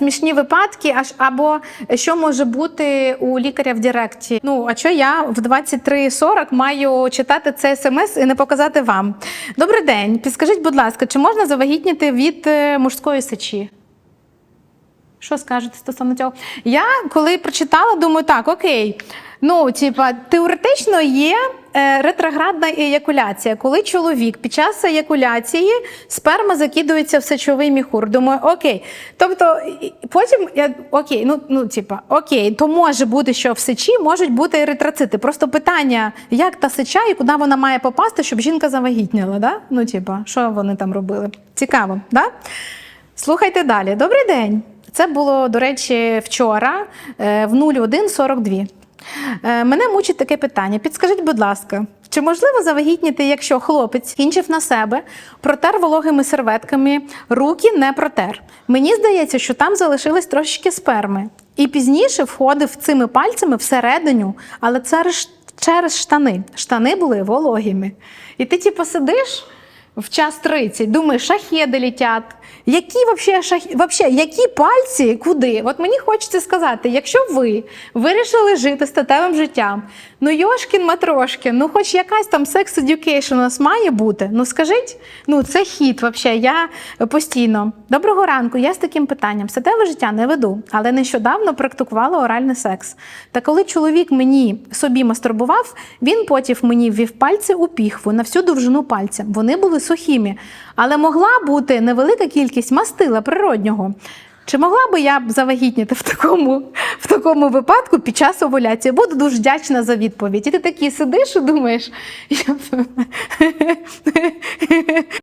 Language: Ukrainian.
Смішні випадки, аж або що може бути у лікаря в Директі. Ну а що я в 23.40 маю читати це смс і не показати вам? Добрий день. Підскажіть, будь ласка, чи можна завагітніти від е, мужської сечі? Що скажете стосовно цього? Я коли прочитала, думаю, так, окей. Ну, типа, теоретично є ретроградна еякуляція, коли чоловік під час еякуляції сперма закидується в сечовий міхур. Думаю, окей. Тобто, потім я окей, ну, ну типа, окей, то може бути, що в сечі можуть бути еритроцити. Просто питання, як та сеча і куди вона має попасти, щоб жінка завагітніла, да? Ну, типа, що вони там робили? Цікаво, да? Слухайте далі. Добрий день. Це було, до речі, вчора е, в 01.42. Е, Мене мучить таке питання. Підскажіть, будь ласка, чи можливо завагітніти, якщо хлопець кінчив на себе, протер вологими серветками, руки не протер? Мені здається, що там залишилось трошечки сперми. І пізніше входив цими пальцями всередину, але це через штани. Штани були вологими. І ти, типу, сидиш в час 30, думаєш, шахеди літять. Які вообще, шах... вообще, які пальці куди? От мені хочеться сказати, якщо ви вирішили жити статевим життям, ну Йошкін Матрошкін, ну хоч якась там секс education у нас має бути. Ну скажіть, ну це хід, вообще. Я постійно. Доброго ранку, я з таким питанням. Статеве життя не веду, але нещодавно практикувала оральний секс. Та коли чоловік мені собі мастурбував, він потім мені ввів пальці у піхву на всю довжину пальця. Вони були сухими, але могла бути невелика кількість мастила природнього. Чи могла би я б завагітніти в такому, в такому випадку під час овуляції? Буду дуже вдячна за відповідь. І ти такий сидиш і думаєш.